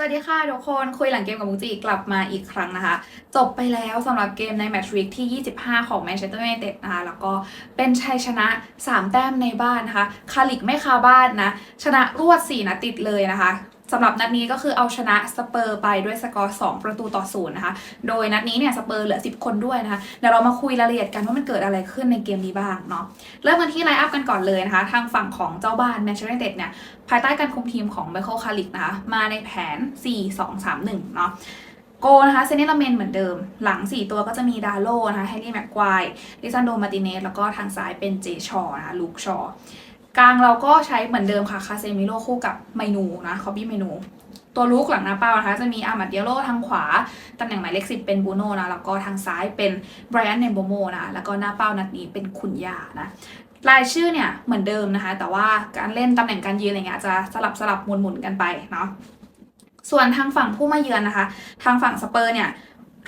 วัสดีค่ะทุกคนคุยหลังเกมกับมุกจีกลับมาอีกครั้งนะคะ จบไปแล้วสำหรับเกมในแมตช์วิกที่ 25 ของแมนเชสเตอร์ยูไนเต็ดนะคะ แล้วก็เป็นชัยชนะ 3 แต้มในบ้านนะคะ คาลิกไม่คาบ้านนะ ชนะรวด 4นัดติดเลยนะคะ สำหรับนัดนี้ก็คือเอาชนะสเปอร์ไปด้วยสกอร์ 2 ประตูต่อศูนย์นะคะ โดยนัดนี้เนี่ยสเปอร์เหลือ 10 คนด้วยนะคะ เดี๋ยวเรามาคุยรายละเอียดกันว่ามันเกิดอะไรขึ้นในเกมนี้บ้างเนาะ เริ่มกันที่ไลน์อัพกันก่อนเลยนะคะ ทางฝั่งของเจ้าบ้านแมนเชสเตอร์ยูไนเต็ดเนี่ย ภายใต้การคุมทีมของไมเคิลคาริกนะคะ มาในแผน 4-2-3-1 เนาะโกนะคะเซเนลเมนเหมือนเดิม หลัง 4 ตัวก็จะมีดาโลนะคะแฮร์รี่แม็กควายลิซันโดมาติเนสแล้วก็ทางซ้ายเป็นเจชอนะคะลูกชอ กลางเราก็ใช้เหมือนเดิมค่ะคาเซมิโลคู่กับไมนูนะคอบี้ไมนูตัวลูกหลังหน้าเป้านะคะจะมีอามัดเดียโลทางขวา ตำแหน่งหมายเลขสิบเป็นบูโน่นะ แล้วก็ทางซ้ายเป็นไบรอันเนมโบโมนะ แล้วก็หน้าเป้านัดนี้เป็นคุณยานะรายชื่อเนี่ยเหมือนเดิมนะคะ แต่ว่าการเล่นตำแหน่งการยืนอะไรเงี้ยจะสลับสลับหมุนหมุนกันไปเนาะส่วนทางฝั่งผู้มาเยือนนะคะ ทางฝั่งสเปอร์เนี่ย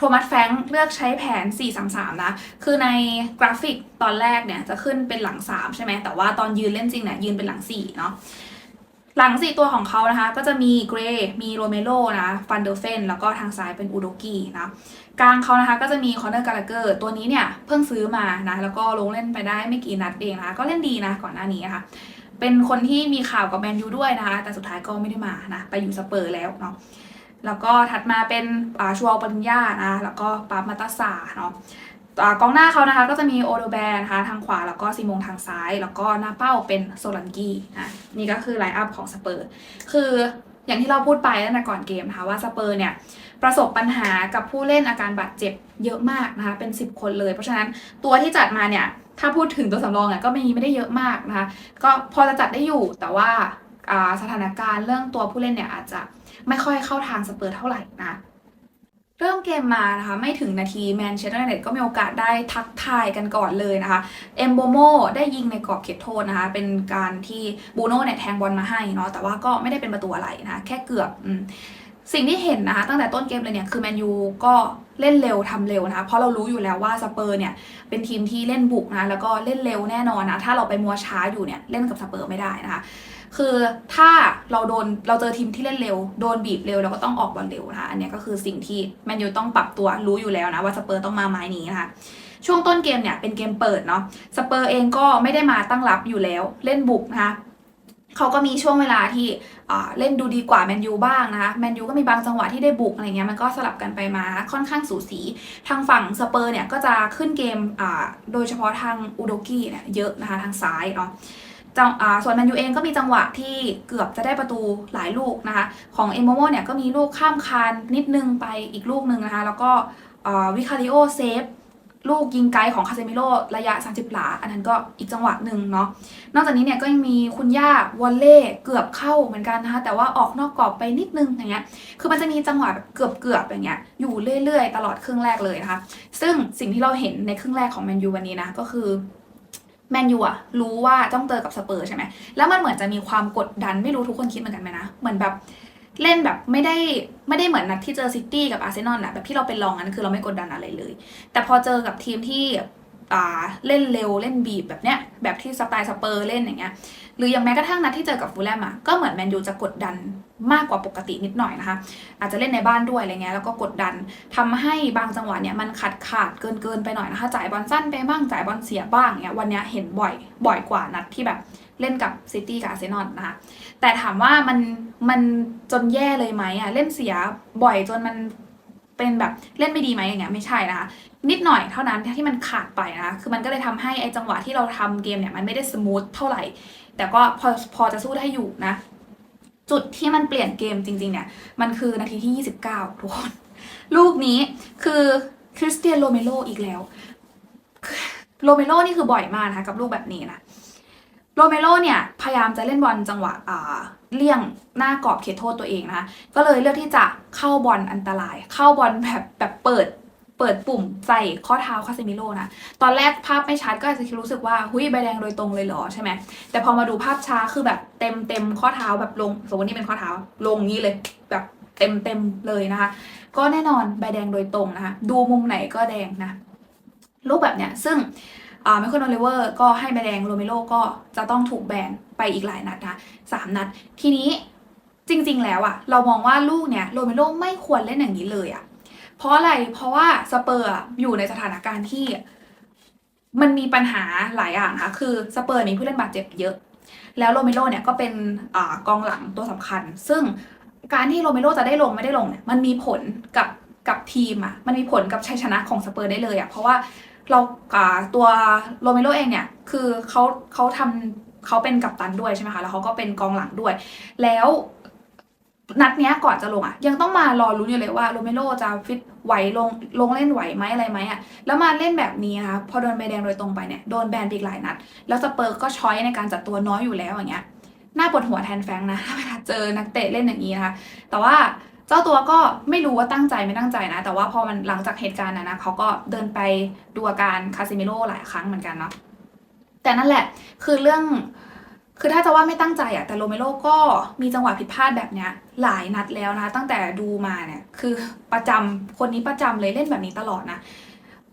ทมัสแฟงเลือกใช้แผน 4-3-3 นะ คือในกราฟิกตอนแรกเนี่ยจะขึ้นเป็นหลัง 3 ใช่ไหม แต่ว่าตอนยืนเล่นจริงเนี่ยยืนเป็นหลัง 4 เนาะ หลัง 4 ตัวของเขานะคะ ก็จะมีเกรย์มีโรเมโลนะฟันเดอร์เฟน แล้วก็ทางซ้ายเป็นอูโดกีนะ กลางเขานะคะก็จะมีคอนเนอร์กาลาเกอร์ตัวนี้เนี่ยเพิ่งซื้อมานะ แล้วก็ลงเล่นไปได้ไม่กี่นัดเองนะคะก็เล่นดีนะก่อนหน้านี้นะคะเป็นคนที่มีข่าวกับแมนยูด้วยนะคะ แต่สุดท้ายก็ไม่ได้มานะ ไปอยู่สเปอร์แล้วเนาะ แล้วก็ถัดมาเป็นอ่าชัวร์ปัญญานะแล้วก็ปามาตาซาเนาะกองหน้าเขานะคะก็จะมีโอโดแบนนะคะทางขวาแล้วก็ซีมงทางซ้าย แล้วก็หน้าเป้าเป็นโซลันกี้นะนี่ก็คือไลน์อัพของสเปอร์คืออย่างที่เราพูดไปตั้งแต่ก่อนเกมนะคะว่าสเปอร์เนี่ยประสบปัญหากับผู้เล่นอาการบาดเจ็บเยอะมากนะคะเป็น 10 คนเลย เพราะฉะนั้นตัวที่จัดมาเนี่ยถ้าพูดถึงตัวสำรองอะก็ไม่ไม่ได้เยอะมากนะคะก็พอจะจัดได้อยู่แต่ว่า สถานการณ์เรื่องตัวผู้เล่นเนี่ยอาจจะไม่ค่อยเข้าทางสเปอร์เท่าไหร่นะเริ่มเกมมานะคะไม่ถึงนาทีแมนเชสเตอร์ยูไนเต็ดก็มีโอกาสได้ทักทายกันก่อนเลยนะคะเอมโบโมได้ยิงในกรอบเขตโทษนะคะ เป็นการที่บูโน่เนี่ยแทงบอลมาให้เนาะแต่ว่าก็ไม่ได้เป็นประตูอะไรนะคะแค่เกือบอสิ่งที่เห็นนะคะตั้งแต่ต้นเกมเลยเนี่ยคือแมนยูก็เล่นเร็วทำเร็วนะคะเพราะเรารู้อยู่แล้วว่าสเปอร์เนี่ยเป็นทีมที่เล่นบุกนะแล้วก็เล่นเร็วแน่นอนนะถ้าเราไปมัวช้าอยู่เนี่ยเล่นกับสเปอร์ไม่ได้นะคะ คือถ้าเราโดนเราเจอทีมที่เล่นเร็ว โดนบีบเร็วเราก็ต้องออกบอลเร็วนะคะอันนี้ก็คือสิ่งที่แมนยูต้องปรับตัวรู้อยู่แล้วนะว่าสเปอร์ต้องมาไม้นี้นะคะช่วงต้นเกมเนี่ยเป็นเกมเปิดเนาะสเปอร์เองก็ไม่ได้มาตั้งรับอยู่แล้วเล่นบุกนะคะเขาก็มีช่วงเวลาที่เล่นดูดีกว่าแมนยูบ้างนะคะแมนยูก็มีบางจังหวะที่ได้บุกอะไรเงี้ยมันก็สลับกันไปมาค่อนข้างสูสี ทางฝั่งสเปอร์เนี่ยก็จะขึ้นเกมอ่าโดยเฉพาะทางอูโดกี้เนี่ยเยอะนะคะทางซ้ายเนาะ จังอ่าส่วนแมนยูเองก็มีจังหวะที่เกือบจะได้ประตูหลายลูกนะคะ ของเอมโมโมเนี่ยก็มีลูกข้ามคานนิดนึงไปอีกลูกหนึ่งนะคะ แล้วก็วิคาริโอเซฟลูกยิงไกลของคาเซมิโลระยะ 30 หลา อันนั้นก็อีกจังหวะหนึ่งเนาะ นอกจากนี้เนี่ยก็ยังมีคุณย่าวอลเล่เกือบเข้าเหมือนกันนะคะ แต่ว่าออกนอกกรอบไปนิดนึงอย่างเงี้ย คือมันจะมีจังหวะแบบเกือบๆอย่างเงี้ย อยู่เรื่อยๆ ตลอดครึ่งแรกเลยนะคะ ซึ่งสิ่งที่เราเห็นในครึ่งแรกของแมนยูวันนี้นะก็คือ แมนยูอะรู้ว่าต้องเจอกับสเปอร์ใช่ไหมแล้วมันเหมือนจะมีความกดดันไม่รู้ทุกคนคิดเหมือนกันไหมนะ เหมือนแบบเล่นแบบไม่ได้ไม่ได้เหมือนนัดที่เจอซิตี้กับอาร์เซนอลอะแบบที่เราเป็นรองอันนั้นคือเราไม่กดดันอะไรเลย แต่พอเจอกับทีมที่อ่าเล่นเร็วเล่นบีบแบบเนี้ยแบบที่สไตล์สเปอร์เล่นอย่างเงี้ยหรืออย่างแม้กระทั่งนัดที่เจอกับฟูลแลมอะก็เหมือนแมนยูจะกดดัน มากกว่าปกตินิดหน่อยนะคะ อาจจะเล่นในบ้านด้วยอะไรเงี้ยแล้วก็กดดันทำให้บางจังหวะเนี่ยมันขาดขาดเกินเกินไปหน่อยนะคะ จ่ายบอลสั้นไปบ้างจ่ายบอลเสียบ้างเนี่ยวันนี้เห็นบ่อยบ่อยกว่านัดที่แบบเล่นกับซิตี้กับอาร์เซนอลนะคะ แต่ถามว่ามันมันจนแย่เลยไหมอะเล่นเสียบ่อยจนมันเป็นแบบเล่นไม่ดีไหมอย่างเงี้ยไม่ใช่นะคะนิดหน่อยเท่านั้นที่มันขาดไปนะคะคือมันก็เลยทำให้ไอ้จังหวะที่เราทำเกมเนี่ยมันไม่ได้สมูทเท่าไหร่ แต่ก็พอพอจะสู้ได้อยู่นะ จุดที่มันเปลี่ยนเกมจริง ๆ เนี่ย มันคือนาทีที่ 29 ทุกคน ลูกนี้คือคริสเตียนโรเมโรอีกแล้ว โรเมโรนี่คือบ่อยมากนะคะกับลูกแบบนี้นะ โรเมโรเนี่ย พยายามจะเล่นบอลจังหวะเลี่ยงหน้ากรอบเขตโทษตัวเองนะคะก็เลยเลือกที่จะเข้าบอลอันตราย เข้าบอลแบบแบบเปิด เปิดปุ่มใส่ข้อเท้าคาเซมิโร่นะ ตอนแรกภาพไม่ชัดก็อาจจะคิดรู้สึกว่าหุยใบแดงโดยตรงเลยเหรอใช่ไหม แต่พอมาดูภาพช้าคือแบบเต็มเต็มข้อเท้าแบบลง สมมตินี่เป็นข้อเท้าลงนี้เลยแบบเต็มเต็มเลยนะคะ ก็แน่นอนใบแดงโดยตรงนะคะ ดูมุมไหนก็แดงนะรูปแบบเนี้ยซึ่งไมเคิลโอลิเวอร์ก็ให้ใบแดงโรเมโรก็จะต้องถูกแบนไปอีกหลายนัดนะสามนัด ทีนี้จจริงๆแล้วอะเรามองว่าลูกเนี่ยโรเมโรไม่ควรเล่นอย่างนี้เลยอะ เพราะอะไรเพราะว่าสเปอร์อยู่ในสถานการณ์ที่มันมีปัญหาหลายอย่างค่ะคือสเปอร์มีผู้เล่นบาดเจ็บเยอะ แล้วโรเมโรเนี่ยก็เป็นอกองหลังตัวสำคัญ ซึ่งการที่โรเมโรจะได้ลงไม่ได้ลงเนี่ยมันมีผลกับกับทีมอะมันมีผลกับชัยชนะของสเปอร์ได้เลยอะเพราะว่าเราอ่าตัวโรเมโรเองเนี่ยคือเขาเขาทำเขาเป็นกัปตันด้วยใช่ไหมคะแล้วเขาก็เป็นกองหลังด้วย แล้ว นัดเนี้ยก่อนจะลงอะ ยังต้องมารอลุ้นอยู่เลยว่าโรเมโรจะฟิตไหวลงลงเล่นไหวไหมอะไรไหมอะแล้วมาเล่นแบบนี้นะคะพอโดนใบแดงโดยตรงไปเนี่ยโดนแบนไปอีกหลายนัด แล้วสเปอร์ก็ช้อยในการจัดตัวน้อยอยู่แล้วอย่างเงี้ยน่าปวดหัวแทนแฟงนะเวลาเจอนักเตะเล่นอย่างนี้นะคะแต่ว่าเจ้าตัวก็ไม่รู้ว่าตั้งใจไม่ตั้งใจนะ แต่ว่าพอมันหลังจากเหตุการณ์นะนะเขาก็เดินไปดูอาการคาซิเมโร่หลายครั้งเหมือนกันเนาะแต่นั่นแหละคือเรื่อง คือถ้าจะว่าไม่ตั้งใจอะแต่โรเมโรก็มีจังหวะผิดพลาดแบบเนี้ยหลายนัดแล้วนะ ตั้งแต่ดูมาเนี่ยคือประจำคนนี้ประจำเลยเล่นแบบนี้ตลอดนะ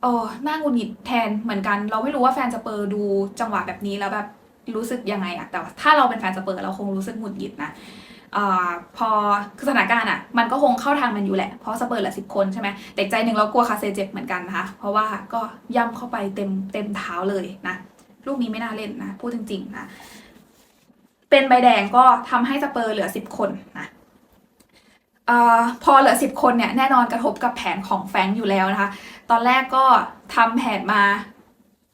เออน่าหงุดหงิดแทนเหมือนกัน เราไม่รู้ว่าแฟนสเปอร์ดูจังหวะแบบนี้แล้วแบบรู้สึกยังไงอะแต่ถ้าเราเป็นแฟนสเปอร์เราคงรู้สึกหงุดหงิดนะอาพอคือสถานการณ์อะมันก็คงเข้าทางมันอยู่แหละ เพราะสเปอร์เหลือสิบคนใช่ไหมแต่อีกใจหนึ่งเรากลัวคาเซเจ็บเหมือนกันนะคะ เพราะว่าก็ย่ำเข้าไปเต็มเต็มเท้าเลยนะ ลูกนี้ไม่น่าเล่นนะ พูดจริงๆนะ เป็นใบแดงก็ทำให้สเปอร์เหลือสิบคนนะออพอเหลือสิบคนเนี่ยแน่นอนกระทบกับแผนของแฟงอยู่แล้วนะคะ ตอนแรกก็ทำแผนมา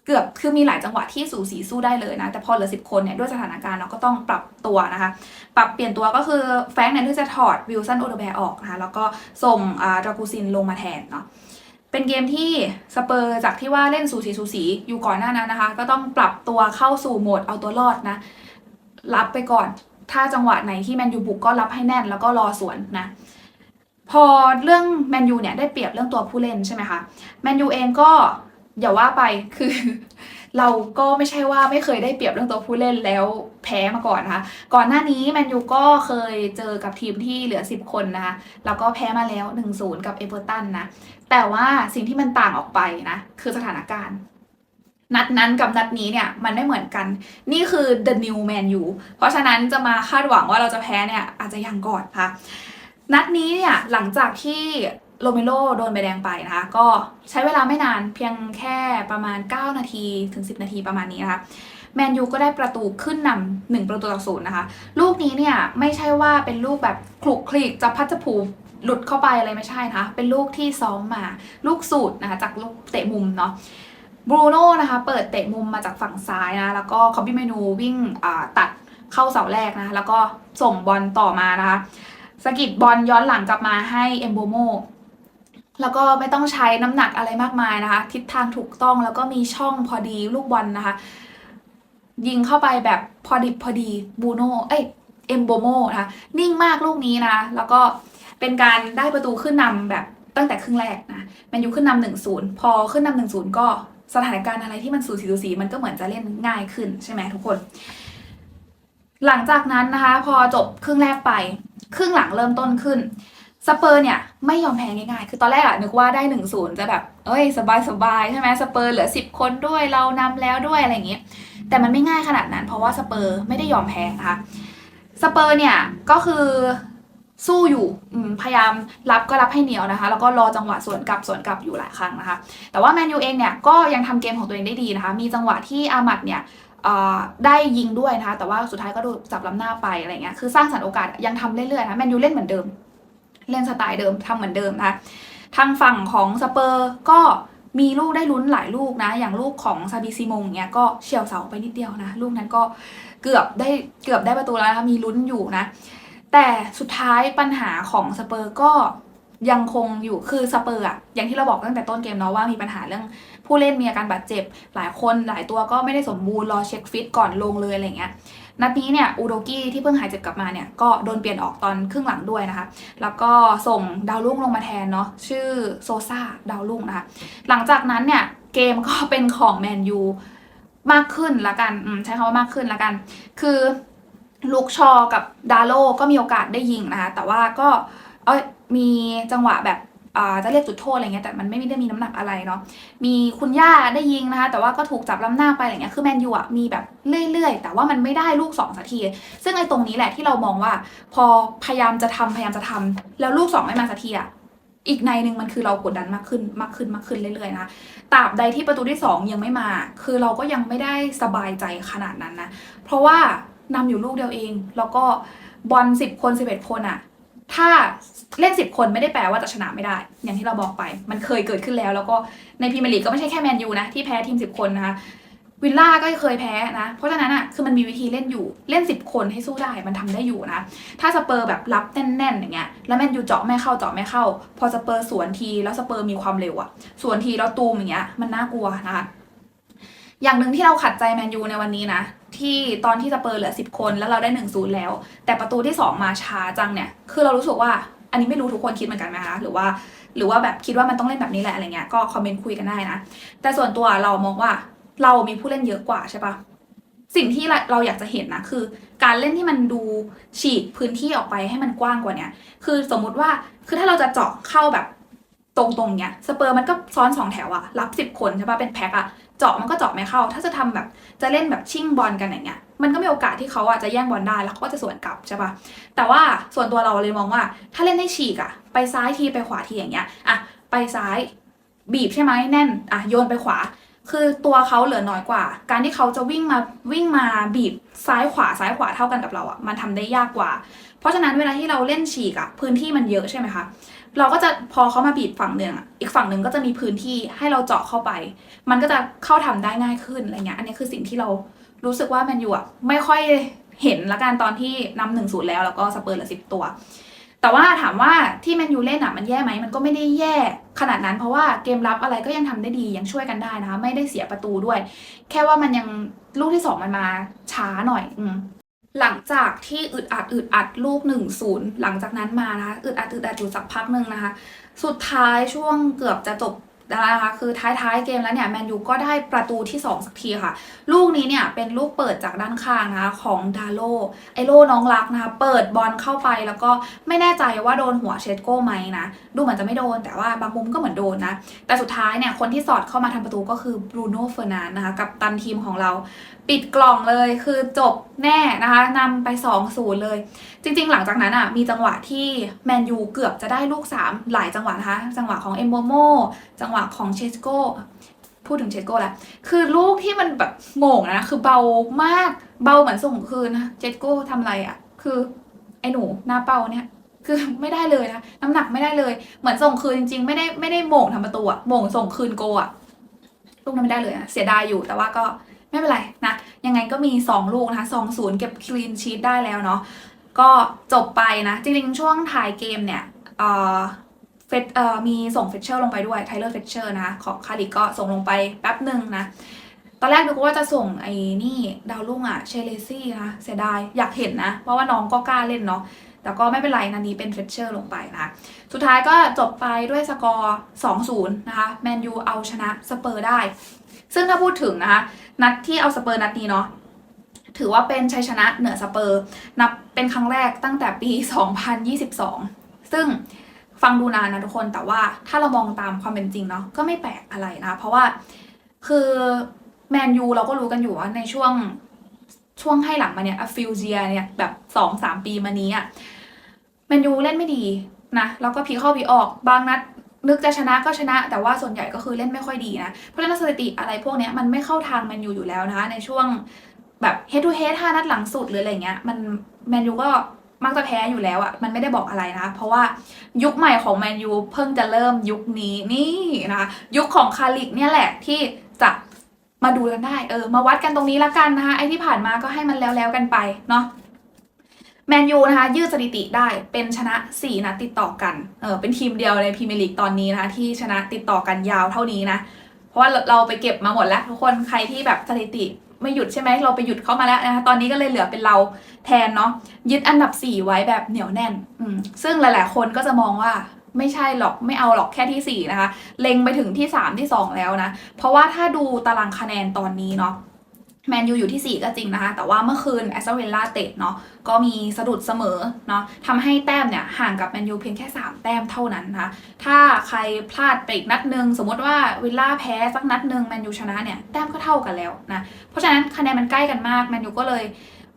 เกือบคือมีหลายจังหวะที่สู่สีสู้ได้เลยนะ แต่พอเหลือสิบคนเนี่ยด้วยสถานการณ์เราก็ต้องปรับตัวนะคะ ปรับเปลี่ยนตัวก็คือแฟงเนี่ยเลือจะถอดวิลสันโอเดแบร์ออกนะคะ แล้วก็ส่งดรากูซินลงมาแทนเนาะเป็นเกมที่สเปอร์จากที่ว่าเล่นสูสีสูสีอยู่ก่อนหน้านั้นนะคะ ก็ต้องปรับตัวเข้าสู่โหมดเอาตัวรอดนะ รับไปก่อน ถ้าจังหวะไหนที่แมนยูบุกก็รับให้แน่นแล้วก็รอสวนนะพอเรื่องแมนยูเนี่ยได้เปรียบเรื่องตัวผู้เล่นใช่ไหมคะแมนยูเองก็อย่าว่าไปคือ เราก็ไม่ใช่ว่าไม่เคยได้เปรียบเรื่องตัวผู้เล่นแล้วแพ้มาก่อนนะคะก่อนหน้านี้แมนยูก็เคยเจอกับทีมที่เหลือ 10 คนนะคะแล้วก็แพ้มาแล้ว 1-0 กับเอเวอร์ตันนะแต่ว่าสิ่งที่มันต่างออกไปนะคือสถานการณ์ นัดนั้นกับนัดนี้เนี่ยมันไม่เหมือนกัน นี่คือ the new man u เพราะฉะนั้นจะมาคาดหวังว่าเราจะแพ้เนี่ยอาจจะยังก่อนค่ะ นัดนี้เนี่ยหลังจากที่โรเมโรโดนใบแดงไปนะคะ ก็ใช้เวลาไม่นานเพียงแค่ประมาณ 9 นาทีถึง 10 นาทีประมาณนี้นะคะแมนยูก็ได้ประตูขึ้นนำหนึ่งประตูต่อศูนย์นะคะ ลูกนี้เนี่ยไม่ใช่ว่าเป็นลูกแบบคลุกคลิกจะพัดจะผูหลุดเข้าไปอะไรไม่ใช่นะคะ เป็นลูกที่ซ้อมมาลูกสูตรนะคะจากลูกเตะมุมเนาะ บรูโน่นะคะเปิดเตะมุมมาจากฝั่งซ้ายนะแล้วก็คอมบี้เมนูวิ่งตัดเข้าเสาแรกนะแล้วก็ส่งบอลต่อมานะคะสกิดบอลย้อนหลังกลับมาให้เอมโบโมแล้วก็ไม่ต้องใช้น้ำหนักอะไรมากมายนะคะ ทิศทางถูกต้องแล้วก็มีช่องพอดีลูกบอลนะคะ ยิงเข้าไปแบบพอดิบพอดีบูโน่เอ้ยเอมโบโมนะคะนิ่งมากลูกนี้นะแล้วก็เป็นการได้ประตูขึ้นนำแบบตั้งแต่ครึ่งแรกนะแมนอยู่ขึ้นนำหนึ่งศูนย์พอขึ้นนำหนึ่งศูนย์ก็ สถานการณ์อะไรที่มันสูสีสูสีมันก็เหมือนจะเล่นง่ายขึ้นใช่ไหมทุกคน หลังจากนั้นนะคะ พอจบครึ่งแรกไป ครึ่งหลังเริ่มต้นขึ้นสเปอร์เนี่ยไม่ยอมแพ้ง่ายๆ คือตอนแรกอะนึกว่าได้หนึ่งศูนย์จะแบบ เอ้ย สบายสบายๆใช่ไหมสเปอร์เหลือสิบคนด้วยเรานำแล้วด้วยอะไรอย่างเงี้ยแต่มันไม่ง่ายขนาดนั้น เพราะว่าสเปอร์ไม่ได้ยอมแพ้นะคะสเปอร์เนี่ยก็คือ สู้อยู่พยายามรับก็รับให้เหนียวนะคะ แล้วก็รอจังหวะสวนกลับสวนกลับอยู่หลายครั้งนะคะ แต่ว่าแมนยูเองเนี่ยก็ยังทำเกมของตัวเองได้ดีนะคะ มีจังหวะที่อามัดเนี่ยได้ยิงด้วยนะคะ แต่ว่าสุดท้ายก็โดนจับล้ำหน้าไปอะไรเงี้ยคือสร้างสรรค์โอกาสยังทำเรื่อยๆนะแมนยูเล่นเหมือนเดิม เล่นสไตล์เดิมทำเหมือนเดิมนะคะทางฝั่งของสเปอร์ก็มีลูกได้ลุ้นหลายลูกนะ อย่างลูกของซาบิซิมงเนี่ยก็เฉียวเสาไปนิดเดียวนะ ลูกนั้นก็เกือบได้เกือบได้ประตูแล้วนะคะมีลุ้นอยู่นะ แต่สุดท้ายปัญหาของสเปอร์ก็ยังคงอยู่คือสเปอร์อะอย่างที่เราบอกตั้งแต่ต้นเกมเนาะว่ามีปัญหาเรื่องผู้เล่นมีอาการบาดเจ็บ หลายคนหลายตัวก็ไม่ได้สมบูรณ์รอเช็คฟิตก่อนลงเลยอะไรเงี้ยนัดนี้เนี่ยอูโดกี้ที่เพิ่งหายเจ็บกลับมาเนี่ยก็โดนเปลี่ยนออกตอนครึ่งหลังด้วยนะคะ แล้วก็ส่งดาวรุ่งลงมาแทนเนาะชื่อโซซาดาวรุ่งนะคะ หลังจากนั้นเนี่ยเกมก็เป็นของแมนยูมากขึ้นละกันใช้คำว่ามากขึ้นละกัน คือ ลูกชอกับดาโลก็มีโอกาสได้ยิงนะคะแต่ว่าก็เอ้ยมีจังหวะแบบอ่าจะเรียกจุดโทษอะไรเงี้ยแต่มันไม่ได้มีน้ำหนักอะไรเนาะมีคุณย่าได้ยิงนะคะแต่ว่าก็ถูกจับล้ำหน้าไปอะไรเงี้ยคือแมนยูอะมีแบบเรื่อยๆ แต่ว่ามันไม่ได้ลูกสองสักทีซึ่งไอ้ตรงนี้แหละที่เรามองว่า พอพยายามจะทำพยายามจะทำแล้วลูกสองไม่มาสักทีอะอีกในหนึ่งมันคือเรากดดันมากขึ้นมากขึ้นมากขึ้นเรื่อยๆนะตราบใดที่ประตูที่สองยังไม่มา คือเราก็ยังไม่ได้สบายใจขนาดนั้นนะเพราะว่า นำอยู่ลูกเดียวเอง แล้วก็บอลสิบคนสิบเอ็ดคนอะถ้าเล่นสิบคนไม่ได้แปลว่าจะชนะไม่ได้ อย่างที่เราบอกไป มันเคยเกิดขึ้นแล้ว แล้วก็ในพรีเมียร์ลีกก็ไม่ใช่แค่แมนยูนะ ที่แพ้ทีมสิบคนนะคะวิลล่าก็เคยแพ้นะ เพราะฉะนั้นอะคือมันมีวิธีเล่นอยู่เล่นสิบคนให้สู้ได้มันทำได้อยู่นะ ถ้าสเปอร์แบบรับแน่นๆอย่างเงี้ยแล้วแมนยูเจาะไม่เข้าเจาะไม่เข้า พอสเปอร์สวนทีแล้วสเปอร์มีความเร็วอะสวนทีแล้วตูมอย่างเงี้ยมันน่ากลัวนะคะอย่างหนึ่งที่เราขัดใจแมนยูในวันนี้นะ ที่ตอนที่สเปอร์เหลือ 10 คนแล้วเราได้1นศูนย์แล้ว แต่ประตูที่ 2 มาช้าจังเนี่ย คือเรารู้สึกว่าอันนี้ไม่รู้ทุกคนคิดเหมือนกันไหมคะหรือว่า หรือว่าแบบคิดว่ามันต้องเล่นแบบนี้แหละอะไรเงี้ยก็คอมเมนต์คุยกันได้นะ แต่ส่วนตัวเรามองว่าเรามีผู้เล่นเยอะกว่าใช่ปะสิ่งที่เราอยากจะเห็นนะคือ การเล่นที่มันดูฉีกพื้นที่ออกไปให้มันกว้างกว่าเนี้ยคือสมมุติว่าคือถ้าเราจะเจาะเข้าแบบตรงๆเนี้ยสเปอร์มันก็ซ้อนสองแถวอะรับสิบคนใช่ปะเป็นแพ็คอะ เจาะมันก็เจาะไม่เข้า ถ้าจะทำแบบจะเล่นแบบชิ่งบอลกันอย่างเงี้ย มันก็มีโอกาสที่เขาอะจะแย่งบอลได้แล้วเขาก็จะสวนกลับใช่ปะแต่ว่าส่วนตัวเราเลยมองว่า ถ้าเล่นได้ฉีกอะ ไปซ้ายทีไปขวาทีอย่างเงี้ย อะ ไปซ้ายบีบใช่ไหมแน่น อะโยนไปขวา คือตัวเขาเหลือน้อยกว่า การที่เขาจะวิ่งมาวิ่งมาบีบซ้ายขวาซ้ายขวาเท่ากันกับเราอะ มันทำได้ยากกว่า เพราะฉะนั้นเวลาที่เราเล่นฉีกอะพื้นที่มันเยอะใช่ไหมคะ เราก็จะพอเขามาบีบฝั่งหนึ่งอะอีกฝั่งหนึ่งก็จะมีพื้นที่ให้เราเจาะเข้าไป มันก็จะเข้าทำได้ง่ายขึ้นอะไรเงี้ยอันนี้คือสิ่งที่เรารู้สึกว่าแมนยูอะไม่ค่อยเห็นละกันตอนที่นำหนึ่งศูนย์แล้วแล้วก็สเปอร์ลือสิบตัว แต่ว่าถามว่าที่แมนยูเล่นอะมันแย่ไหมมันก็ไม่ได้แย่ขนาดนั้นเพราะว่าเกมรับอะไรก็ยังทำได้ดียังช่วยกันได้นะคะไม่ได้เสียประตูด้วย แค่ว่ามันยังลูกที่สองมันมาช้าหน่อย อืม หลังจากที่อึดอัดอึดอัดลูก1นศูนย์หลังจากนั้นมานะคะอึดอัดอึดอัดอยู่สักพักหนึ่งนะคะ สุดท้ายช่วงเกือบจะจบแล้วนะคะคือท้ายๆเกมแล้วเนี่ยแมนยูก็ได้ประตูที่ 2 สักทีค่ะ ลูกนี้เนี่ยเป็นลูกเปิดจากด้านข้างนะคะของดาโลไอโลน้องรักนะคะเปิดบอลเข้าไปแล้วก็ไม่แน่ใจว่าโดนหัวเชดโก้ไหมนะดูเหมือนจะไม่โดนแต่ว่าบางมุมก็เหมือนโดนนะ แต่สุดท้ายเนี่ยคนที่สอดเข้ามาทำประตูก็คือบรูโน่เฟอร์นานนะคะกับตันทีมของเรา ปิดกล่องเลยคือจบแน่นะคะนำไป2-0เลย จริง ๆ หลังจากนั้นอะมีจังหวะที่แมนยูเกือบจะได้ลูก 3 หลายจังหวะนะคะ จังหวะของเอมโบโมจังหวะของเชสโกพูดถึงเชสโกแล้วคือลูกที่มันแบบโง่งนะ คือเบามากเบาเหมือนส่งคืนนะเชสโกทำอะไรอะ คือไอ้หนูหน้าเป้าเนี่ยคือไม่ได้เลยนะน้ำหนักไม่ได้เลย เหมือนส่งคืนจริงๆ ไม่ได้ไม่ได้โหม่งทำประตูอะโหม่งส่งคืนโกอะลูกนั้นไม่ได้เลยอะเสียดายอยู่แต่ว่าก็ ไม่เป็นไรนะ ยังไงก็มี 2 ลูกนะคะสองศูนย์เก็บคลีนชีตได้แล้วเนาะก็จบไปนะ จริงๆ ช่วงท้ายเกมเนี่ยเอ่อเฟสเอ่อมีส่งเฟชเชอร์ลงไปด้วยไทเลอร์เฟชเชอร์นะคะของคาริก็ส่งลงไปแป๊บหนึ่งนะ ตอนแรกนึกว่าจะส่งไอ้นี่ดาวรุ่งอะเชเลซี่นะเสียดายอยากเห็นนะ เพราะว่าน้องก็กล้าเล่นเนาะแต่ก็ไม่เป็นไรนันนี้เป็นเฟชเชอร์ลงไปนะคะสุดท้ายก็จบไปด้วยสกอร์ 2-0 นะคะ แมนยูเอาชนะสเปอร์ได้ ซึ่งถ้าพูดถึงนะคะนัดที่เอาสเปอร์นัดนี้เนาะถือว่าเป็นชัยชนะเหนือสเปอร์ นับเป็นครั้งแรกตั้งแต่ปี 2022 ซึ่งฟังดูนานนะทุกคนแต่ว่าถ้าเรามองตามความเป็นจริงเนาะก็ไม่แปลกอะไรนะ เพราะว่าคือแมนยูเราก็รู้กันอยู่ว่าในช่วงช่วงให้หลังมาเนี่ยอฟิลเจียเนี่ยแบบ2-3ปีมานี้อะแมนยูเล่นไม่ดีนะแล้วก็พีเข้าพีออก บางนัด นึกจะชนะก็ชนะ แต่ว่าส่วนใหญ่ก็คือเล่นไม่ค่อยดีนะ เพราะฉะนั้นสถิติอะไรพวกนี้มันไม่เข้าทางแมนยูอยู่แล้วนะคะในช่วงแบบ head to head ห้านัดหลังสุดหรืออะไรเงี้ยมันแมนยูก็มักจะแพ้อยู่แล้วอะ่ะมันไม่ได้บอกอะไรนะ เพราะว่ายุคใหม่ของแมนยูเพิ่งจะเริ่มยุคนี้นี่นะคะยุคของคาริกเนี่ยแหละที่จะมาดูกันได้เออมาวัดกันตรงนี้ละกันนะคะไอ้ที่ผ่านมาก็ให้มันแล้วๆกันไปเนาะ แมนยูนะคะ ยืดสถิติได้เป็นชนะ 4 นัดติดต่อกันเออเป็นทีมเดียวในพรีเมียร์ลีกตอนนี้นะคะที่ชนะติดต่อกันยาวเท่านี้นะ เพราะว่าเราไปเก็บมาหมดแล้ว ทุกคนใครที่แบบสถิติไม่หยุดใช่ไหมเราไปหยุดเข้ามาแล้วนะคะตอนนี้ก็เลยเหลือเป็นเราแทนเนาะยึดอันดับ 4 ไว้แบบเหนียวแน่นอืมซึ่งหลาย ๆ คนก็จะมองว่าไม่ใช่หรอกไม่เอาหรอกแค่ที่ 4 นะคะ เล็งไปถึงที่ 3 ที่ 2 แล้วนะ เพราะว่าถ้าดูตารางคะแนนตอนนี้เนาะ แมนยูอยู่ที่ 4 ก็จริงนะคะ แต่ว่าเมื่อคืนแอสตันวิลล่าเตะเนาะก็มีสะดุดเสมอเนาะทำให้แต้มเนี่ยห่างกับแมนยูเพียงแค่ 3 แต้มเท่านั้นนะคะถ้าใครพลาดไปอีกนัดหนึ่งสมมติว่าวิลล่าแพ้สักนัดหนึ่งแมนยูชนะเนี่ยแต้มก็เท่ากันแล้วนะเพราะฉะนั้นคะแนนมันใกล้กันมากแมนยูก็เลย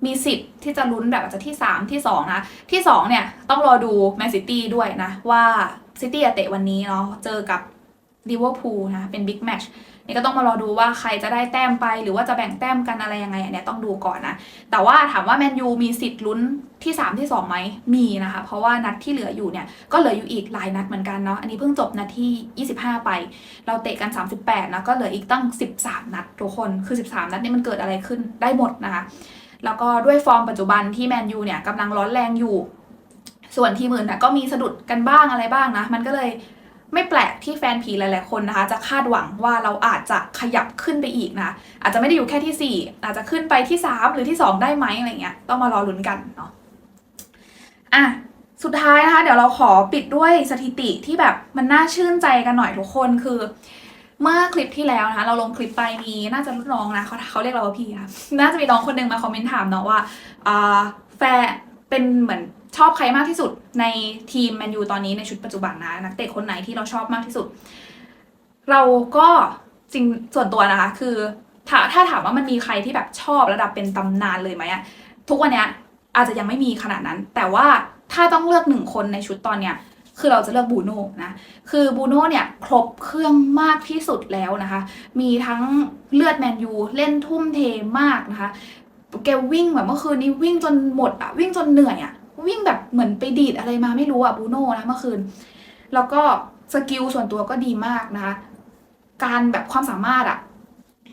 มีสิทธิ์ที่จะลุ้นแบบอาจจะที่ 3 ที่ 2 นะ ที่ 2 เนี่ย ต้องรอดูแมนซิตี้ด้วยนะ ว่าซิตี้จะเตะวันนี้เนาะเจอกับลิเวอร์พูลนะ เป็นบิ๊กแมช นี่ก็ต้องมารอดูว่าใครจะได้แต้มไป หรือว่าจะแบ่งแต้มกันอะไรยังไงอันเนี้ยต้องดูก่อนนะ แต่ว่าถามว่าแมนยูมีสิทธิ์ลุ้นที่ 3 ที่ 2ไหมมีนะคะ เพราะว่านัดที่เหลืออยู่เนี่ย ก็เหลืออยู่อีกหลายนัดเหมือนกันเนาะอันนี้เพิ่งจบนัดที่ 25 ไป เราเตะกัน 38นะก็เหลืออีกตั้ง 13 นัดทุกคนคือ 13 นัดนี่มันเกิดอะไรขึ้นได้หมดนะคะแล้วก็ด้วยฟอร์มปัจจุบันที่แมนยูเนี่ยกำลังร้อนแรงอยู่ ส่วนทีมอื่นนะก็มีสะดุดกันบ้างอะไรบ้างนะ มันก็เลย ไม่แปลกที่แฟนผีหลายๆคนนะคะ จะคาดหวังว่าเราอาจจะขยับขึ้นไปอีกนะ อาจจะไม่ได้อยู่แค่ที่ 4 อาจจะขึ้นไปที่ 3 หรือที่ 2 ได้ไหมอะไรเงี้ยต้องมารอลุ้นกันเนาะอะสุดท้ายนะคะ เดี๋ยวเราขอปิดด้วยสถิติที่แบบมันน่าชื่นใจกันหน่อยทุกคนคือ เมื่อคลิปที่แล้วนะคะ เราลงคลิปไปมีน่าจะรุ่นน้องนะเขาเขาเรียกเราว่าพี่ค่ะน่าจะมีน้องคนหนึงมาคอมเมนต์ถามเนาะว่าอ่าแฟนเป็นเหมือน ชอบใครมากที่สุดในทีมแมนยูตอนนี้ในชุดปัจจุบันนะนักเตะคนไหนที่เราชอบมากที่สุด เราก็จริงส่วนตัวนะคะ คือถ้าถ้าถามว่ามันมีใครที่แบบชอบระดับเป็นตำนานเลยไหมอะทุกวันเนี้ยอาจจะยังไม่มีขนาดนั้น แต่ว่าถ้าต้องเลือกหนึ่งคนในชุดตอนเนี้ยคือเราจะเลือกบูโน่นะ คือบูโน่เนี่ยครบเครื่องมากที่สุดแล้วนะคะ มีทั้งเลือดแมนยูเล่นทุ่มเทมากนะคะ แกวิ่งแบบเมื่อคืนนี้วิ่งจนหมดอะวิ่งจนเหนื่อยอะ วิ่งแบบเหมือนไปดีดอะไรมาไม่รู้อะบูโน่นะเมื่อคืน แล้วก็สกิลส่วนตัวก็ดีมากนะคะการแบบความสามารถอะ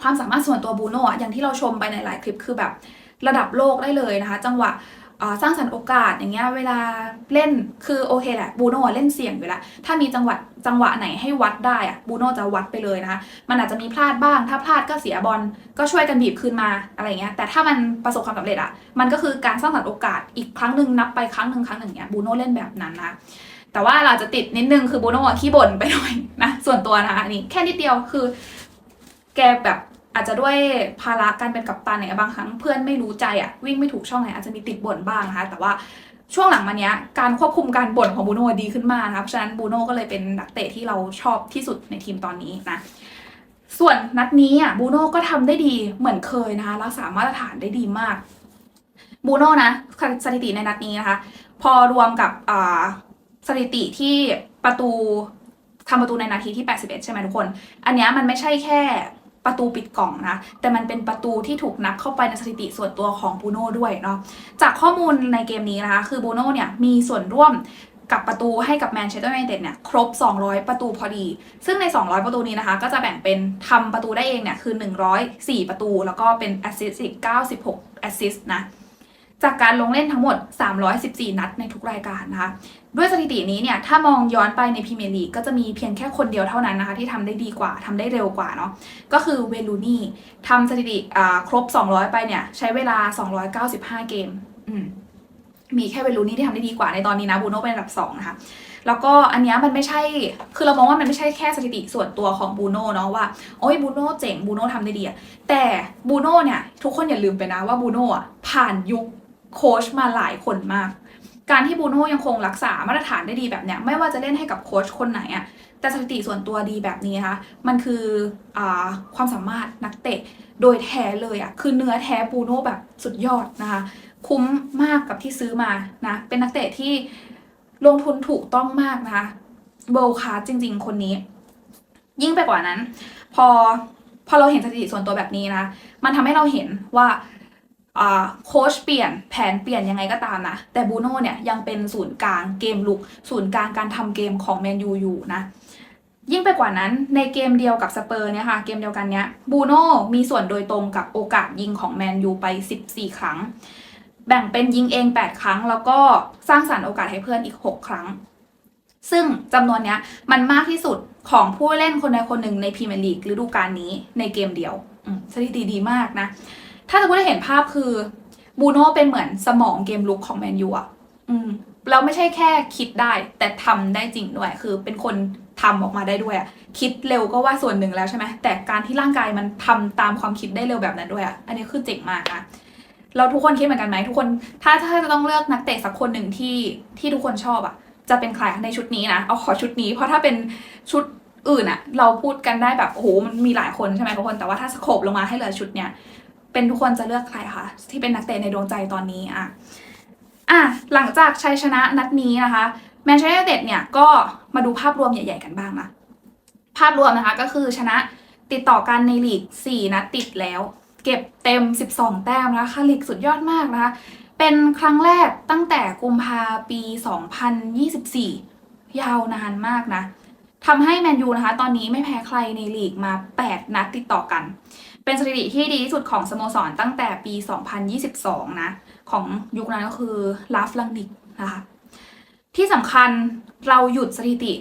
ความสามารถส่วนตัวบูโน่อะอย่างที่เราชมไปในหลายคลิปคือแบบระดับโลกได้เลยนะคะ จังหวะ สร้างสรรค์โอกาสอย่างเงี้ยเวลาเล่นคือโอเคแหละบูโน่เล่นเสี่ยงอยู่แล้วถ้ามีจังหวะจังหวะไหนให้วัดได้อะบูโน่จะวัดไปเลยนะคะมันอาจจะมีพลาดบ้าง ถ้าพลาดก็เสียบอลก็ช่วยกันบีบคืนมาอะไรเงี้ยแต่ถ้ามันประสบความสำเร็จอะมันก็คือการสร้างสรรค์โอกาสอีกครั้งหนึ่งนับไปครั้งหนึ่งครั้งหนึ่งเนี้ยบูโน่เล่นแบบนั้นนะแต่ว่าเราจะติดนิดนึงคือบูโน่ขี้บ่นไปหน่อยนะส่วนตัวนะอันนี่แค่นิดเดียวคือ แกแบบ อาจจะด้วยภาระการเป็นกัปตันเนี่ยบางครั้งเพื่อนไม่รู้ใจอะวิ่งไม่ถูกช่องไหนอาจจะมีติดบ่นบ้างนะคะแต่ว่าช่วงหลังมาเนี้ยการควบคุมการบ่นของบูโน่ดีขึ้นมากนะคะเพราะฉะนั้นบูโน่ก็เลยเป็นนักเตะที่เราชอบที่สุดในทีมตอนนี้นะส่วนนัดนี้อะบูโน่ก็ทำได้ดีเหมือนเคยนะคะรักษามาตรฐานได้ดีมากบูโน่นะสถิติในนัดนี้นะคะ พอรวมกับสถิติที่ประตูทำประตูในนาทีที่ 81 ใช่ไหมทุกคน อันเนี้ยมันไม่ใช่แค่ ประตูปิดกล่องนะ แต่มันเป็นประตูที่ถูกนับเข้าไปในสถิติส่วนตัวของบูโน่ด้วยเนาะ จากข้อมูลในเกมนี้นะคะ คือบูโน่เนี่ยมีส่วนร่วมกับประตูให้กับแมนเชสเตอร์ยูไนเต็ดเนี่ยครบ 200 ประตูพอดี ซึ่งใน 200 ประตูนี้นะคะ ก็จะแบ่งเป็นทำประตูได้เองเนี่ยคือ 104 ประตู แล้วก็เป็นแอสซิสต์อีก96แอสซิสต์นะ จากการลงเล่นทั้งหมด 314 นัดในทุกรายการนะคะด้วยสถิตินี้เนี่ยถ้ามองย้อนไปในพรีเมียร์ลีกก็จะมีเพียงแค่คนเดียวเท่านั้นนะคะที่ทำได้ดีกว่าทำได้เร็วกว่าเนาะก็คือเวลูนี่ทำสถิติครบ 200 ไปเนี่ยใช้เวลา 295 เกมอืมมีแค่เวลูนี่ที่ทำได้ดีกว่าในตอนนี้นะบูโน่เป็นอันดับ2นะคะแล้วก็อันนี้มันไม่ใช่ คือเรามองว่ามันไม่ใช่แค่สถิติส่วนตัวของบูโน่เนาะว่า โอ้ยบูโน่เจ๋งบูโน่ทำได้ดีอะแต่บูโน่เนี่ยทุกคนอย่าลืมไปนะว่าบูโน่ผ่านยุค โค้ชมาหลายคนมาก การที่บูโน่ยังคงรักษามาตรฐานได้ดีแบบเนี้ยไม่ว่าจะเล่นให้กับโค้ชคนไหนอะแต่สถิติส่วนตัวดีแบบนี้นะคะมันคืออความสามารถนักเตะโดยแท้เลยอะคือเนื้อแท้บูโน่แบบสุดยอดนะคะคุ้มมากกับที่ซื้อมานะเป็นนักเตะที่ลงทุนถูกต้องมากนะคะเบลคาจริง ๆ คนนี้ ยิ่งไปกว่านั้น พอพอเราเห็นสถิติส่วนตัวแบบนี้นะ มันทำให้เราเห็นว่า โค้ชเปลี่ยนแผนเปลี่ยนยังไงก็ตามนะ แต่บูโน่เนี่ยยังเป็นศูนย์กลางเกมลุก ศูนย์กลางการทำเกมของแมนยูอยู่นะ ยิ่งไปกว่านั้นในเกมเดียวกับสเปอร์เนี่ยค่ะ เกมเดียวกันเนี้ยบูโน่มีส่วนโดยตรงกับโอกาสยิงของแมนยูไป 14 ครั้ง แบ่งเป็นยิงเอง 8 ครั้ง แล้วก็สร้างสรรค์โอกาสให้เพื่อนอีก 6 ครั้ง ซึ่งจำนวนเนี้ยมันมากที่สุดของผู้เล่นคนใดคนหนึ่งในพรีเมียร์ลีกฤดูกาลนี้ในเกมเดียวสถิติดีมากนะ ถ้าจะพูดให้เห็นภาพคือบูโน่เป็นเหมือนสมองเกมลุกของแมนยูอะอืมแล้วไม่ใช่แค่คิดได้ แต่ทำได้จริงด้วย คือเป็นคนทำออกมาได้ด้วยอะคิดเร็วก็ว่าส่วนหนึ่งแล้วใช่ไหมแต่การที่ร่างกายมันทำตามความคิดได้เร็วแบบนั้นด้วยอะอันนี้คือเจ๋งมากอะเราทุกคนคิดเหมือนกันไหมทุกคนถ้าถ้าจะต้องเลือกนักเตะสักคนหนึ่งที่ที่ทุกคนชอบอะจะเป็นใครในชุดนี้นะเอาขอชุดนี้เพราะถ้าเป็นชุดอื่นอะเราพูดกันได้แบบโอ้โหมันมีหลายคนใช่ไหมทุกคนแต่ว่าถ้าสโคบลงมาให้เหลือชุดเนี้ย เป็นทุกคนจะเลือกใครคะที่เป็นนักเตะในดวงใจตอนนี้อะอะหลังจากชัยชนะนัดนี้นะคะแมนเชสเตอร์ยูไนเต็ดเนี่ยก็มาดูภาพรวมใหญ่ ๆ กันบ้างนะภาพรวมนะคะก็คือชนะติดต่อกันในลีก 4 นัดติดแล้ว เก็บเต็ม 12 แต้มนะคะคาลิกสุดยอดมากนะคะ เป็นครั้งแรกตั้งแต่กุมภาปี 2024 ยาวนานมากนะทำให้แมนยูนะคะ ตอนนี้ไม่แพ้ใครในลีกมา 8 นัดติดต่อกัน เป็นสถิติที่ดีที่สุดของสโมสรตั้งแต่ปี 2022 นะ ของยุคนั้นก็คือลาฟลังนิกนะคะที่สำคัญเราหยุดสถิติ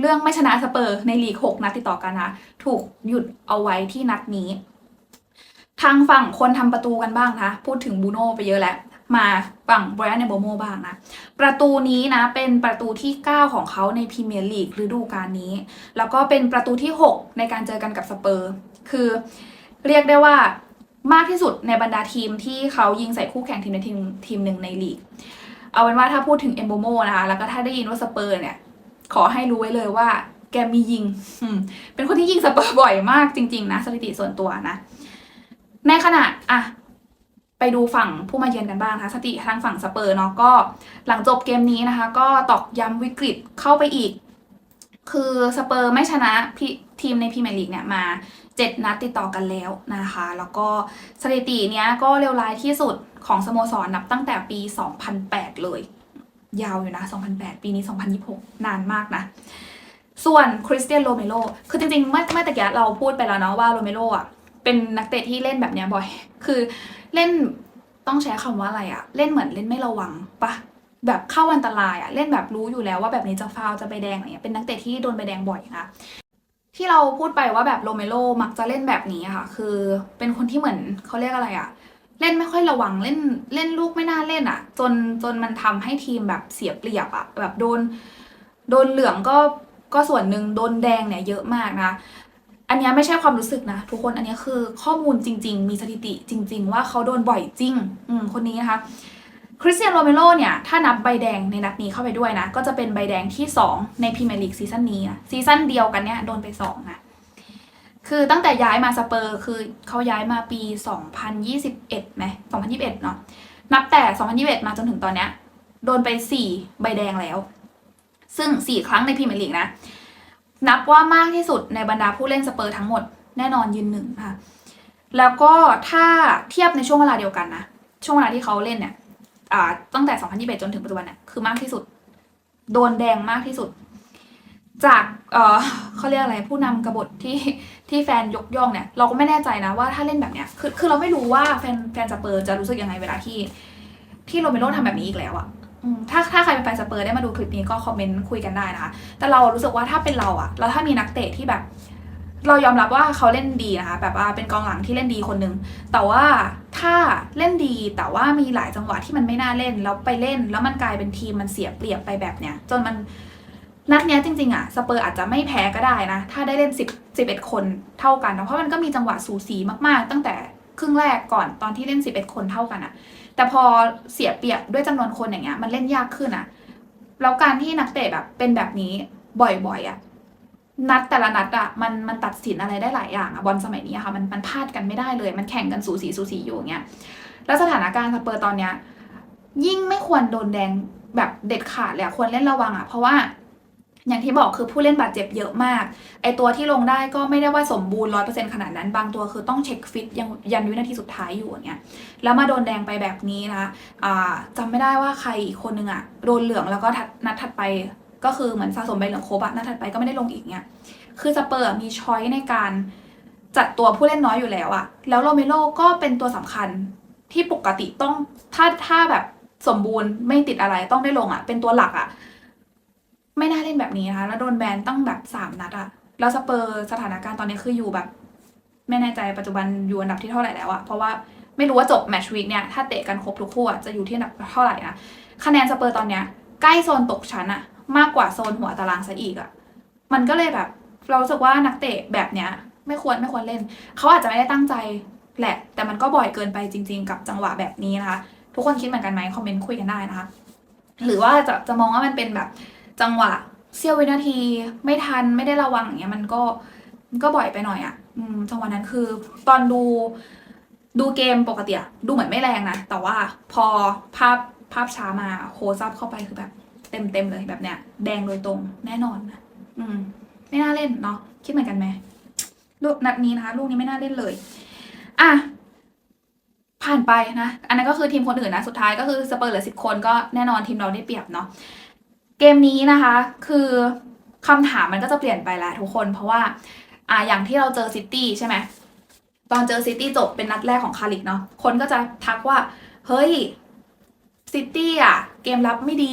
เรื่องไม่ชนะสเปอร์ในลีก 6 นัดติดต่อกันนะ ถูกหยุดเอาไว้ที่นัดนี้ ทางฝั่งคนทำประตูกันบ้างนะ พูดถึงบูโน่ไปเยอะแล้วมาฝั่งไบรอันเนโบโมบ้างนะ ประตูนี้นะเป็นประตูที่ 9 ของเขาในพรีเมียร์ลีกฤดูกาลนี้ แล้วก็เป็นประตูที่ 6 ในการเจอกันกับสเปอร์ คือเรียกได้ว่ามากที่สุดในบรรดาทีมที่เขายิงใส่คู่แข่งทีมในทีมทีมหนึ่งในลีก เอาเป็นว่าถ้าพูดถึงเอมโบโมนะคะ แล้วก็ถ้าได้ยินว่าสเปอร์เนี่ย ขอให้รู้ไว้เลยว่า แกมียิง เป็นคนที่ยิงสเปอร์บ่อยมากจริง ๆ นะสถิติส่วนตัวนะ ในขณะอะไปดูฝั่งผู้มาเยือนกันบ้างนะคะสติทางฝั่งสเปอร์เนาะก็หลังจบเกมนี้นะคะ ก็ตอกย้ำวิกฤตเข้าไปอีก คือสเปอร์ไม่ชนะทีมในพรีเมียร์ลีกเนี่ยมา 7 นัดติดต่อกันแล้วนะคะ แล้วก็สถิติเนี้ยก็เร็วร้ายที่สุดของสโมสรนับตั้งแต่ปี 2008 เลย ยาวอยู่นะ 2008 ปีนี้ 2026 นานมากนะ ส่วนคริสเตียนโรเมโรคือจริงๆ เมื่อเมื่อตะกี้เราพูดไปแล้วเนาะว่าโรเมโรอะเป็นนักเตะที่เล่นแบบเนี้ยบ่อย คือเล่นต้องใช้คำว่าอะไรอะเล่นเหมือนเล่นไม่ระวังปะแบบเข้าอันตรายอะเล่นแบบรู้อยู่แล้วว่าแบบนี้จะฟาวจะใบแดงอะไรเงี้ยเป็นนักเตะที่โดนใบแดงบ่อยนะ ที่เราพูดไปว่าแบบโรเมโรมักจะเล่นแบบนี้ค่ะ คือเป็นคนที่เหมือนเขาเรียกอะไรอะเล่นไม่ค่อยระวังเล่นเล่นลูกไม่น่าเล่นอะจนจนมันทำให้ทีมแบบเสียเปรียบอะแบบโดน โดนเหลืองก็ก็ส่วนหนึ่งโดนแดงเนี่ยเยอะมากนะอันนี้ไม่ใช่ความรู้สึกนะ ทุกคนอันนี้คือข้อมูลจริง ๆ มีสถิติจริง ๆ ว่าเขาโดนบ่อยจริง อืมคนนี้นะคะ คริสเตียนโรเมโรเนี่ย ถ้านับใบแดงในนัดนี้เข้าไปด้วยนะ ก็จะเป็นใบแดงที่ 2 ในพรีเมียร์ลีกซีซั่นนี้นะซีซั่นเดียวกันเนี่ย โดนไป 2 นะ คือตั้งแต่ย้ายมาสเปอร์ คือเขาย้ายมาปี 2021ไหม2021 เนาะนับแต่ 2021 มาจนถึงตอนเนี้ยโดนไป 4 ใบแดงแล้ว ซึ่ง 4 ครั้งในพรีเมียร์ลีกนะ นับว่ามากที่สุดในบรรดาผู้เล่นสเปอร์ทั้งหมดแน่นอนยืนหนึ่งค่ะแล้วก็ถ้าเทียบในช่วงเวลาเดียวกันนะช่วงเวลาที่เขาเล่นเนี่ย ตั้งแต่ 2021 จนถึงปัจจุบันเนี่ยคือมากที่สุด โดนแดงมากที่สุด จากเเขาเรียกอะไรผู้นำกบฏที่ที่แฟนยกย่องเนี่ย เราก็ไม่แน่ใจนะว่าถ้าเล่นแบบเนี้ยคือคือเราไม่รู้ว่าแฟนแฟนสเปอร์จะรู้สึกยังไงเวลาที่ ที่โรเมโรทำแบบนี้อีกแล้วอะถ้าถ้าใครเป็นแฟนสเปอร์ได้มาดูคลิปนี้ก็คอมเมนต์คุยกันได้นะคะ แต่เรารู้สึกว่าถ้าเป็นเราอะแล้วถ้ามีนักเตะที่แบบ เรายอมรับว่าเขาเล่นดีนะคะแบบว่าเป็นกองหลังที่เล่นดีคนนึงแต่ว่าถ้าเล่นดีแต่ว่ามีหลายจังหวะที่มันไม่น่าเล่นแล้วไปเล่น แล้วมันกลายเป็นทีมมันเสียเปรียบไปแบบเนี้ยจนมันนัดเนี้ยจริงๆอะสเปอร์อาจจะไม่แพ้ก็ได้นะ ถ้าได้เล่น 10 11 คนเท่ากันนะเพราะมันก็มีจังหวะสูสีมากๆ ตั้งแต่ครึ่งแรกก่อนตอนที่เล่น 11 คนเท่ากันอะ แต่พอเสียเปรียบด้วยจำนวนคนอย่างเงี้ยมันเล่นยากขึ้นอะแล้วการที่นักเตะแบบเป็นแบบนี้บ่อยๆอะ นัดแต่ละนัดอะมันมันตัดสินอะไรได้หลายอย่างอะบอลสมัยนี้อะค่ะมันมันพลาดกันไม่ได้เลย มันแข่งกันสูสีสูสีอยู่อย่างเงี้ยแล้วสถานการณ์สเปอร์ตอนเนี้ยยิ่งไม่ควรโดนแดงแบบเด็ดขาดเลยควรเล่นระวังอะเพราะว่าอย่างที่บอกคือผู้เล่นบาดเจ็บเยอะมาก ไอตัวที่ลงได้ก็ไม่ได้ว่าสมบูรณ์ร้อยเปอร์เซ็นขนาดนั้น บางตัวคือต้องเช็คฟิตยังยันวินาทีสุดท้ายอยู่อย่างเงี้ย แล้วมาโดนแดงไปแบบนี้นะอ่าจำไม่ได้ว่าใครอีกคนนึงอะโดนเหลืองแล้วก็นัดถัดไป ก็คือเหมือนสะสมใบเหลืองครบอะนัดถัดไปก็ไม่ได้ลงอีกเนี่ยคือสเปอร์มีช้อยในการจัดตัวผู้เล่นน้อยอยู่แล้วอะแล้วโรเมโรก็เป็นตัวสำคัญที่ปกติต้องถ้าถ้าแบบสมบูรณ์ไม่ติดอะไรต้องได้ลงอะเป็นตัวหลักอะไม่น่าเล่นแบบนี้นะคะแล้วโดนแบนตั้งแบบสามนัดอะแล้วสเปอร์สถานการณ์ตอนนี้คืออยู่แบบ ไม่แน่ใจปัจจุบันอยู่อันดับที่เท่าไหร่แล้วอะเพราะว่าไม่รู้ว่าจบแมตช์วีคเนี่ยถ้าเตะกันครบทุกคู่อะจะอยู่ที่อันดับเท่าไหร่นะ คะแนนสเปอร์ตอนเนี้ยใกล้โซนตกชั้นอะ มากกว่าโซนหัวตารางซะอีกอะมันก็เลยแบบ เราสึกว่านักเตะแบบเนี้ย ไม่ควรไม่ควรเล่น เขาอาจจะไม่ได้ตั้งใจแหละ แต่มันก็บ่อยเกินไปจริง ๆ กับจังหวะแบบนี้นะคะ ทุกคนคิดเหมือนกันไหมคอมเมนต์คุยกันได้นะคะ หรือว่าจะจะมองว่ามันเป็นแบบจังหวะเสี้ยววินาทีไม่ทันไม่ได้ระวังอย่างเงี้ยมันก็มันก็บ่อยไปหน่อยอะ่ะจังหวะนั้นคือ ตอนดูดูเกมปกติอะดูเหมือนไม่แรงนะแต่ว่าพอภาพภาพช้ามาโคซับเข้าไปคือแบบ ต็มเต็มๆเลยแบบเนี้ยแดงโดยตรงแน่นอนนะอืม ไม่น่าเล่นเนาะคิดเหมือนกันไหมลูกนัดนี้นะคะ ลูกนี้ไม่น่าเล่นเลย อะผ่านไปนะ อันนั้นก็คือทีมคนอื่นนะ สุดท้ายก็คือสเปอร์เหลือสิบคนก็แน่นอนทีมเราได้เปรียบเนาะ เกมนี้นะคะ คือคำถามมันก็จะเปลี่ยนไปแล้วทุกคน เพราะว่า อ่า อย่างที่เราเจอซิตี้ใช่ไหม ตอนเจอซิตี้จบเป็นนัดแรกของคาริกเนาะ คนก็จะทักว่า เฮ้ย ซิตี้อะ เกมรับไม่ดี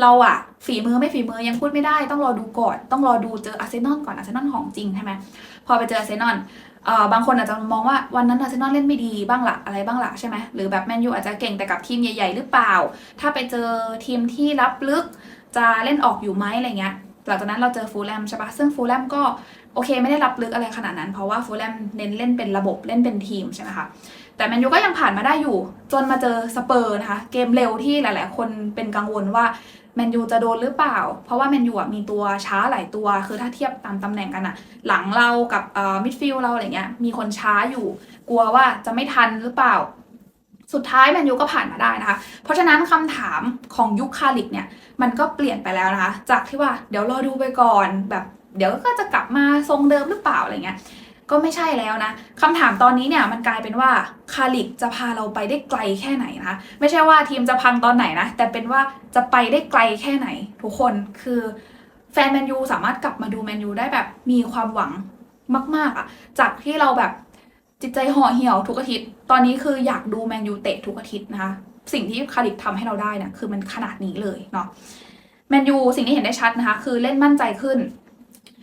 เราอะฝีมือไม่ฝีมือยังพูดไม่ได้ต้องรอดูก่อนต้องรอดูเจออาร์เซนอลก่อนอาร์เซนอลของจริงใช่ไหมพอไปเจออาร์เซนอลบางคนอาจจะมองว่าวันนั้นอาร์เซนอลเล่นไม่ดีบ้างละอะไรบ้างละใช่ไหมหรือแบบแมนยูอาจจะเก่งแต่กับทีมใหญ่ ๆ หรือเปล่า ถ้าไปเจอทีมที่รับลึกจะเล่นออกอยู่ไหมอะไรเงี้ยหลังจากนั้นเราเจอฟูลแลมใช่ปะซึ่งฟูลแลมก็โอเคไม่ได้รับลึกอะไรขนาดนั้น เพราะว่าฟูลแลมเน้นเล่นเป็นระบบเล่นเป็นทีมใช่ไหมคะ แต่แมนยูก็ยังผ่านมาได้อยู่ จนมาเจอสเปอร์นะคะ เกมเร็วที่หลาย ๆ คนเป็นกังวลว่าแมนยูจะโดนหรือเปล่า เพราะว่าแมนยูมีตัวช้าหลายตัว คือถ้าเทียบตามตำแหน่งกันอะหลังเรากับมิดฟิลด์เราอะไรเงี้ย มีคนช้าอยู่ กลัวว่าจะไม่ทันหรือเปล่า สุดท้ายแมนยูก็ผ่านมาได้นะคะ เพราะฉะนั้นคำถามของยุคคาลิกเนี่ย มันก็เปลี่ยนไปแล้วนะคะ จากที่ว่าเดี๋ยวรอดูไปก่อนแบบเดี๋ยวก็จะกลับมาทรงเดิมหรือเปล่าอะไรเงี้ย ก็ไม่ใช่แล้วนะคำถามตอนนี้เนี่ยมันกลายเป็นว่าคาลิกจะพาเราไปได้ไกลแค่ไหนนะคะไม่ใช่ว่าทีมจะพังตอนไหนนะแต่เป็นว่าจะไปได้ไกลแค่ไหน ทุกคนคือแฟนแมนยูสามารถกลับมาดูแมนยูได้แบบมีความหวังมาก ๆอะจากที่เราแบบจิตใจห่อเหี่ยวทุกอาทิตย์ ตอนนี้คืออยากดูแมนยูเตะทุกอาทิตย์นะคะสิ่งที่คาลิกทำให้เราได้นี่ยคือมันขนาดนี้เลยเนาะแมนยูสิ่งที่เห็นได้ชัดนะคะ คือเล่นมั่นใจขึ้น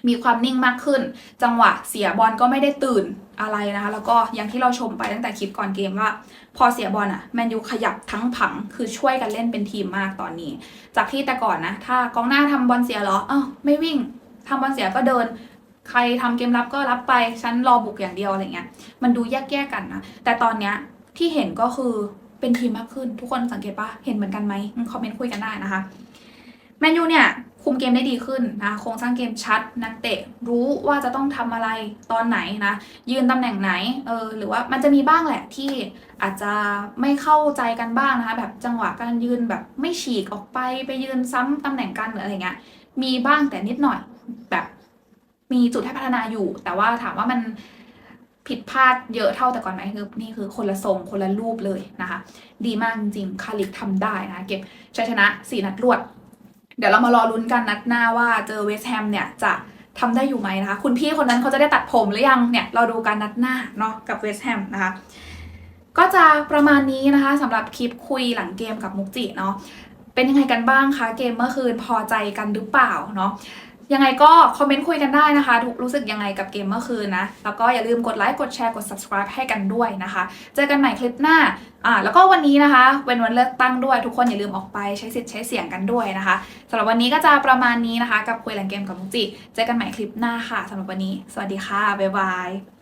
มีความนิ่งมากขึ้น จังหวะเสียบอลก็ไม่ได้ตื่นอะไรนะคะ แล้วก็อย่างที่เราชมไปตั้งแต่คลิปก่อนเกมว่า พอเสียบอลอะแมนยูขยับทั้งผังคือช่วยกันเล่นเป็นทีมมากตอนนี้ จากที่แต่ก่อนนะ ถ้ากองหน้าทำบอลเสียหรออ้าวไม่วิ่งทำบอลเสียก็เดิน ใครทำเกมรับก็รับไปฉันรอบุกอย่างเดียวอะไรเงี้ยมันดูแยกแยกกันนะแต่ตอนเนี้ยที่เห็นก็คือเป็นทีมมากขึ้นทุกคนสังเกตปะเห็นเหมือนกันไหมคอมเมนต์คุยกันได้นะคะแมนยูเนี่ย คุมเกมได้ดีขึ้นนะโครงสร้างเกมชัด นักเตะรู้ว่าจะต้องทำอะไรตอนไหนนะ ยืนตำแหน่งไหนเออหรือว่ามันจะมีบ้างแหละที่อาจจะไม่เข้าใจกันบ้างนะคะแบบจังหวะการยืนแบบไม่ฉีกออกไปไปยืนซ้ำตำแหน่งกันหรืออะไรเงี้ยมีบ้างแต่นิดหน่อยแบบมีจุดให้พัฒนาอยู่ แต่ว่าถามว่ามันผิดพลาดเยอะเท่าแต่ก่อนไหมคือนี่คือคนละทรงคนละรูปเลยนะคะ ดีมากจริงๆคาลิกทำได้นะ เก็บชัยชนะสี่นัดรวด เดี๋ยวเรามารอลุ้นกันนัดหน้าว่าเจอเวสต์แฮมเนี่ยจะทำได้อยู่ไหมนะคะ คุณพี่คนนั้นเขาจะได้ตัดผมหรือยังเนี่ยเราดูการนัดหน้าเนาะกับเวสต์แฮมนะคะก็จะประมาณนี้นะคะสำหรับคลิปคุยหลังเกมกับมุกจิเนาะเป็นยังไงกันบ้างคะเกมเมื่อคืนพอใจกันหรือเปล่าเนาะ ยังไงก็คอมเมนต์คุยกันได้นะคะทุกรู้สึกยังไงกับเกมเมื่อคืนนะ แล้วก็อย่าลืมกดไลค์ กดแชร์ กด subscribe ให้กันด้วยนะคะ เจอกันใหม่คลิปหน้าอ่าแล้วก็วันนี้นะคะเป็นวันเลือกตั้งด้วย ทุกคนอย่าลืมออกไปใช้สิทธิ์ใช้เสียงกันด้วยนะคะสำหรับวันนี้ก็จะประมาณนี้นะคะ กับคุยหลังเกมกับมุกจิ เจอกันใหม่คลิปหน้าค่ะสำหรับวันนี้ สวัสดีค่ะบ๊ายบาย